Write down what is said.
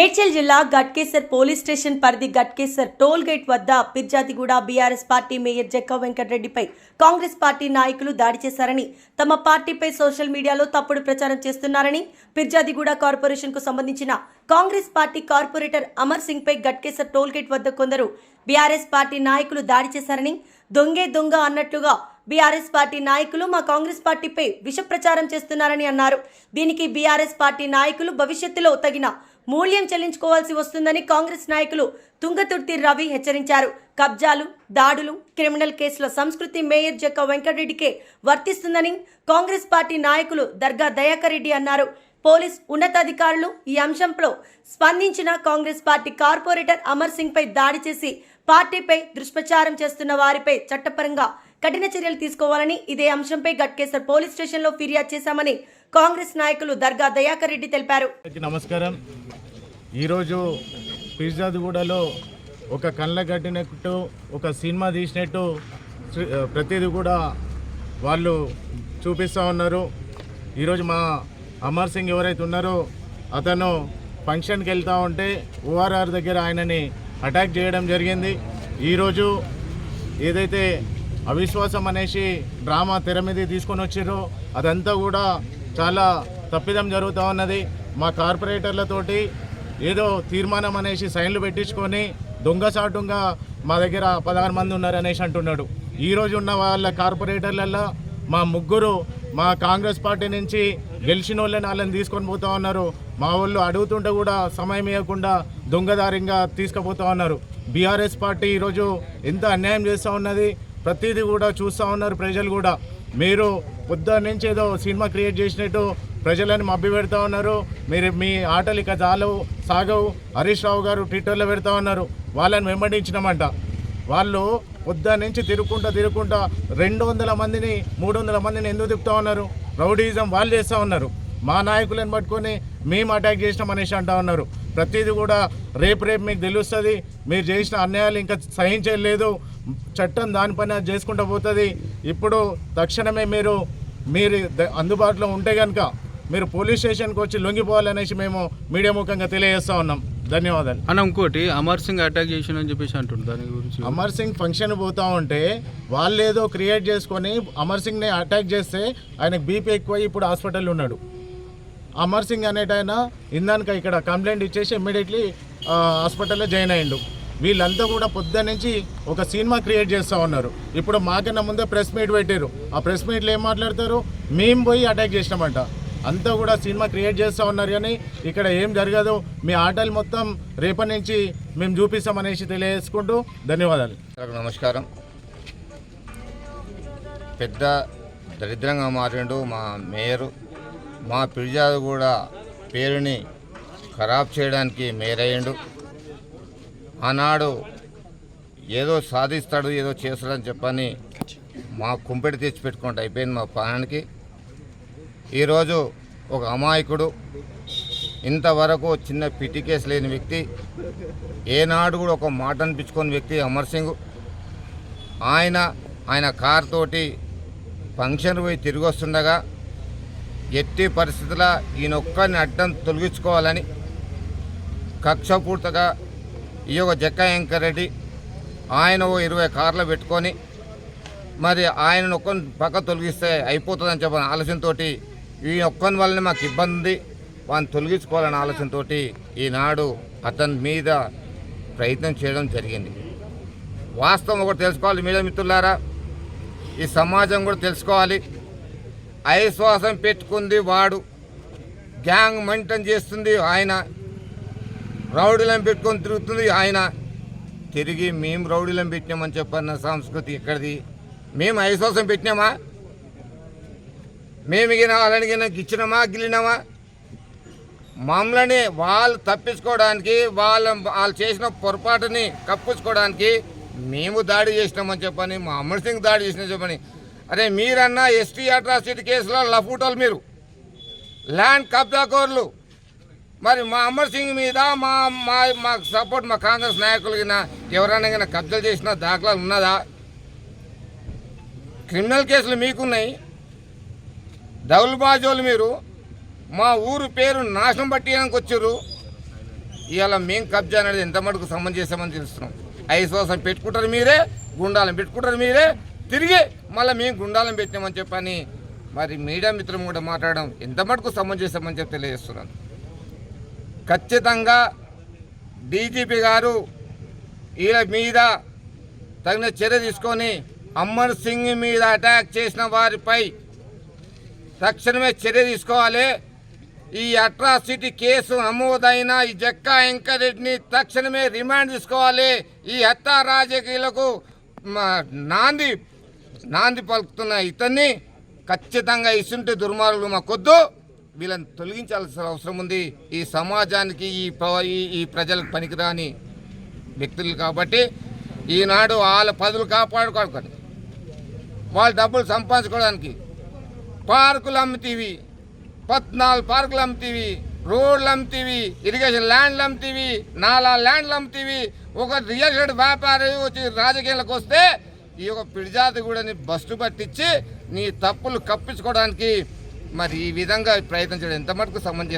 మేడ్చల్ జిల్లా Ghatkesar police station పరిధి Ghatkesar toll gate వద్ద Pirzadiguda BRS party mayor Jakka వెంకటరెడ్డిపై Congress party నాయకులు దాడి చేశారని తమ పార్టీపై సోషల్ మీడియాలో తప్పుడు ప్రచారం చేస్తున్నారని పిర్జాతిగూడ కార్పొరేషన్కు సంబంధించిన కాంగ్రెస్ పార్టీ కార్పొరేటర్ అమర్ సింగ్ పై గట్కేసర్ టోల్ గేట్ వద్ద కొందరు బీఆర్ఎస్ పార్టీ నాయకులు దాడి చేశారని దొంగే దొంగ అన్నట్లుగా బీఆర్ఎస్ పార్టీ నాయకులు మా కాంగ్రెస్ పార్టీపై విష ప్రచారం చేస్తున్నారని అన్నారు. దీనికి బీఆర్ఎస్ పార్టీ నాయకులు భవిష్యత్తులో తగిన మూల్యం చెల్లించుకోవాల్సి వస్తుందని కాంగ్రెస్ నాయకులు తుంగతుర్తి రవి హెచ్చరించారు. కబ్జాలు దాడులు క్రిమినల్ కేసుల సంస్కృతి మేయర్ జక్క వెంకటరెడ్డికే వర్తిస్తుందని కాంగ్రెస్ పార్టీ నాయకులు దర్గా దయాకర్ రెడ్డి అన్నారు. పోలీస్ ఉన్నతాధికారులు ఈ అంశంలో స్పందించిన కాంగ్రెస్ పార్టీ కార్పొరేటర్ అమర్ సింగ్ పై దాడి చేసి పార్టీపై దుష్ప్రచారం చేస్తున్న వారిపై చట్టపరంగా కఠిన చర్యలు తీసుకోవాలని ఇదే అంశంపై గట్కేసర్ పోలీస్ స్టేషన్లో ఫిర్యాదు చేశామని కాంగ్రెస్ నాయకులు దర్గా దయాకర్ రెడ్డి తెలిపారు. నమస్కారం. ఈరోజు పిర్జాదిగూడలో ఒక కళ్ళ కట్టినట్టు ఒక సినిమా తీసినట్టు ప్రతిదీ కూడా వాళ్ళు చూపిస్తూ ఉన్నారు. ఈరోజు మా అమర్ సింగ్ ఎవరైతే ఉన్నారో అతను ఫంక్షన్కి వెళ్తూ ఉంటే ఓఆర్ఆర్ దగ్గర ఆయనని అటాక్ చేయడం జరిగింది. ఈరోజు ఏదైతే అవిశ్వాసం అనేసి డ్రామా తెర మీద తీసుకొని వచ్చిర్రో అదంతా కూడా చాలా తప్పిదం జరుగుతూ ఉన్నది. మా కార్పొరేటర్లతోటి ఏదో తీర్మానం అనేసి సైన్లు పెట్టించుకొని దొంగసాటుగా మా దగ్గర పదహారు మంది ఉన్నారు అనేసి అంటున్నాడు. ఈరోజు ఉన్న వాళ్ళ కార్పొరేటర్లల్లో మా ముగ్గురు మా కాంగ్రెస్ పార్టీ నుంచి గెలిచిన వాళ్ళని వాళ్ళని తీసుకొని పోతా ఉన్నారు. మా వాళ్ళు అడుగుతుంటే కూడా సమయం ఇవ్వకుండా దొంగదారిగా తీసుకుపోతా ఉన్నారు. బీఆర్ఎస్ పార్టీ ఈరోజు ఎంత అన్యాయం చేస్తూ ఉన్నది ప్రతిదీ కూడా చూస్తూ ఉన్నారు ప్రజలు కూడా. మీరు పొద్దున్న నుంచి ఏదో సినిమా క్రియేట్ చేసినట్టు ప్రజలను మబ్బి పెడతా ఉన్నారు. మీరు మీ ఆటలు ఇక చాలవు సాగవు. హరీష్ రావు గారు ట్విట్టర్లో పెడతా ఉన్నారు. వాళ్ళని వెంబడించినామంట. వాళ్ళు పొద్దు నుంచి తిరుగుకుంటా తిరుగుకుంటా రెండు వందల మందిని మూడు వందల మందిని ఎందుకు తిప్పుతా ఉన్నారు? రౌడీజం వాళ్ళు చేస్తూ ఉన్నారు. మా నాయకులను పట్టుకొని మేము అటాక్ చేసినాం అనేసి అంటా ఉన్నారు. ప్రతిదీ కూడా రేపు రేపు మీకు తెలుస్తుంది. మీరు చేసిన అన్యాయాలు ఇంకా సహించలేదు. చట్టం దానిపైన అది చేసుకుంటూ పోతుంది. ఇప్పుడు తక్షణమే మీరు మీరు అందుబాటులో ఉంటే కనుక మీరు పోలీస్ స్టేషన్కి వచ్చి లొంగిపోవాలనేసి మేము మీడియా ముఖంగా తెలియజేస్తా ఉన్నాం. ధన్యవాదాలు. అన్న ఇంకోటి అమర్ సింగ్ అటాక్ చేసిన అని చెప్పేసి అంటుండు. దాని గురించి. అమర్ సింగ్ ఫంక్షన్ పోతా ఉంటే వాళ్ళు ఏదో క్రియేట్ చేసుకొని అమర్ సింగ్ని అటాక్ చేస్తే ఆయనకు బీపీ ఎక్కువ ఇప్పుడు హాస్పిటల్లో ఉన్నాడు. అమర్ సింగ్ అనేట ఆయన ఇందాక ఇక్కడ కంప్లైంట్ ఇచ్చేసి ఇమ్మీడియట్లీ హాస్పిటల్లో జాయిన్ అయ్యిండు వీళ్ళంతా కూడా పొద్దున్న నుంచి ఒక సినిమా క్రియేట్ చేస్తూ ఉన్నారు. ఇప్పుడు మాకన్నా ముందే ప్రెస్ మీట్ పెట్టారు. ఆ ప్రెస్ మీట్లో ఏం మాట్లాడతారు? మేము పోయి అటాక్ చేసినామంట. అంతా కూడా సినిమా క్రియేట్ చేస్తూ ఉన్నారు కానీ ఇక్కడ ఏం జరగదు. మీ ఆటలు మొత్తం రేపటి నుంచి మేము చూపిస్తామనేసి తెలియజేసుకుంటూ ధన్యవాదాలు. నమస్కారం. పెద్ద దరిద్రంగా మారిండు మా మేయరు. మా పిర్జాదు కూడా పేరుని ఖరాబ్ చేయడానికి మేరయ్యండు ఆనాడు ఏదో సాధిస్తాడు ఏదో చేస్తాడని చెప్పని మా కుంపెటి తెచ్చిపెట్టుకుంటే అయిపోయింది మా ప్రాణానికి. ఈరోజు ఒక అమాయకుడు ఇంతవరకు చిన్న పిటి కేసు లేని వ్యక్తి ఏనాడు కూడా ఒక మాట అనిపించుకొని వ్యక్తి అమర్ సింగ్. ఆయన ఆయన కార్ తోటి ఫంక్షన్ పోయి తిరిగి వస్తుండగా ఎట్టి పరిస్థితుల ఈయన ఒక్కరిని అడ్డం తొలగించుకోవాలని కక్షపూర్తగా ఈ యొక్క జక్క వెంకరెడ్డి ఆయన ఓ ఇరవై కార్లు పెట్టుకొని మరి ఆయన ఒక్కరిని పక్క తొలగిస్తే అయిపోతుందని చెప్పిన ఆలోచనతోటి ఈ ఒక్కని వల్లనే మాకు ఇబ్బంది. ఉంది వాడిని తొలగించుకోవాలనే ఆలోచనతో ఈనాడు అతని మీద ప్రయత్నం చేయడం జరిగింది. వాస్తవం ఒకటి తెలుసుకోవాలి మీడియా మిత్రులారా. ఈ సమాజం కూడా తెలుసుకోవాలి. అవిశ్వాసం పెట్టుకుంది వాడు. గ్యాంగ్ మెయింటైన్ చేస్తుంది ఆయన. రౌడీలను పెట్టుకొని తిరుగుతుంది ఆయన. తిరిగి మేము రౌడీలను పెట్టినామని చెప్పన్న సంస్కృతి ఎక్కడిది? మేము అవిశ్వాసం పెట్టినామా? మేము గిన వాళ్ళని గిన ఇచ్చినామా మమ్మల్ని వాళ్ళు తప్పించుకోవడానికి వాళ్ళ వాళ్ళు చేసిన పొరపాటుని కప్పించుకోవడానికి మేము దాడి చేసినామని చెప్పని మా అమర్ సింగ్ దాడి చేసిన చెప్పని. అరే మీరన్నా ఎస్టీ అట్రాసిటీ కేసులో లఫూటోలు మీరు. ల్యాండ్ కబ్జాకోర్లు. మరి మా అమర్ సింగ్ మీద మా మా మాకు సపోర్ట్ మా కాంగ్రెస్ నాయకులు ఎవరైనా గిన కబ్జాలు చేసిన దాఖలాలు ఉన్నదా? క్రిమినల్ కేసులు మీకున్నాయి. దౌల్బాజోలు మీరు మా ఊరు పేరు నాశనం పట్టడానికి వచ్చారు. ఇవాళ మేము కబ్జా అనేది ఎంత మటుకు సంబంధం చేసామని తెలుస్తున్నాం. ఐశ్వాసం పెట్టుకుంటారు మీరే గుండాలను పెట్టుకుంటారు మీరే తిరిగి మళ్ళీ మేము గుండాలను పెట్టినామని చెప్పని మరి మీడియా మిత్రం కూడా మాట్లాడడం ఎంత మటుకు సంబంధం చేసామని చెప్పి తెలియజేస్తున్నాను. ఖచ్చితంగా డీజీపీ గారు వీళ్ళ మీద తగిన చర్య తీసుకొని అమ్మర్ సింగ్ మీద అటాక్ చేసిన వారిపై తక్షణమే చర్య తీసుకోవాలి. ఈ అట్రాసిటీ కేసు నమోదైన ఈ జక్కా వెంకరెడ్డిని తక్షణమే రిమాండ్ తీసుకోవాలి. ఈ హత్యా రాజకీయులకు నాంది నాంది పలుకుతున్న ఇతన్ని ఖచ్చితంగా ఇసుంటి దుర్మార్గులు మాకొద్దు. వీళ్ళని తొలగించాల్సిన అవసరం ఉంది. ఈ సమాజానికి ఈ ఈ- ప్రజలకు పనికిరాని వ్యక్తులు కాబట్టి ఈనాడు వాళ్ళ పదులు కాపాడుకోవాలి. వాళ్ళు డబ్బులు సంపాదించుకోవడానికి పార్కులు అమ్ముతీవి. పద్నాలుగు పార్కులు అమ్ముతీవి. రోడ్లు అమ్ముతీవి. ఇరిగేషన్ ల్యాండ్లు అమ్ముతీవి. నాలా ల్యాండ్లు అమ్ముతీవి. ఒక రియల్ ఎస్టేట్ వ్యాపారి వచ్చి రాజకీయాలకు వస్తే ఈ యొక్క పిడిజాతి కూడా బస్సు పట్టించి నీ తప్పులు కప్పించుకోవడానికి మరి ఈ విధంగా ప్రయత్నించడం ఎంత మటుకు సమంజసం